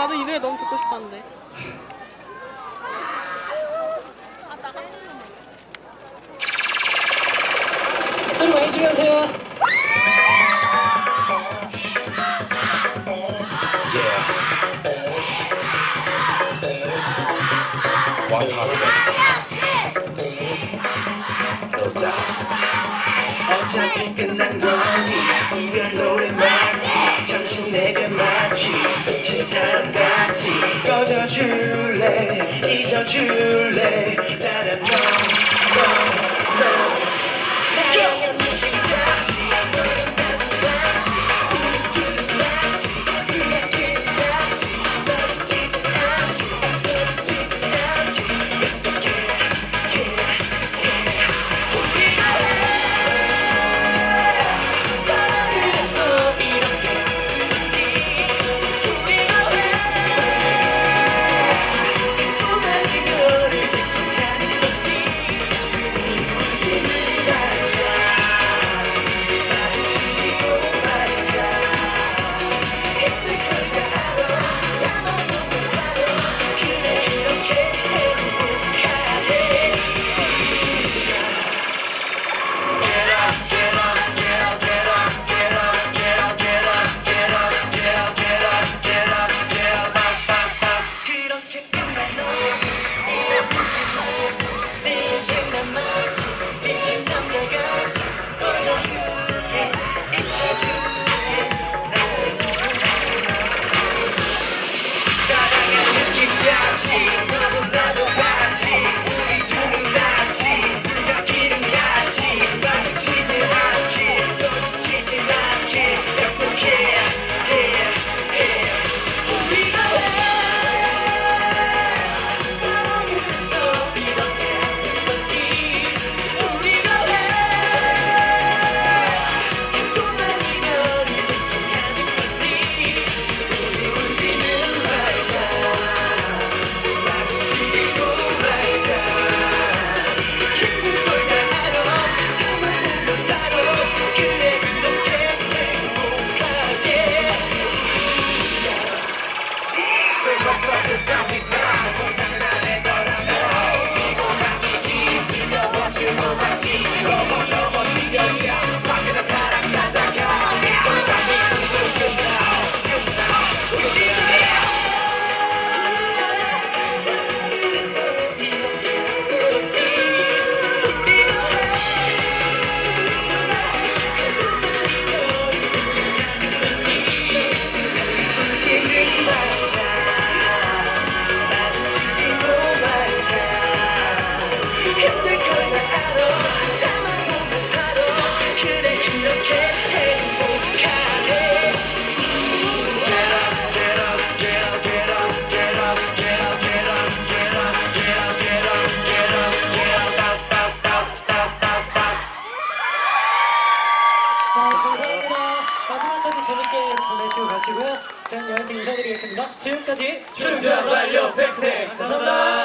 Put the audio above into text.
나도 이 노래 너무 듣고 싶었는데. 소리 많이 지르세요. 어차피 끝난 거니 이별 노래 맞지 잠시 내게 맞지. 사람같이 꺼져줄래? 잊어줄래? 나란 너, 너 마치고요. 저는 여기서 인사드리겠습니다. 지금까지 춤추 완료 백색! 감사합니다.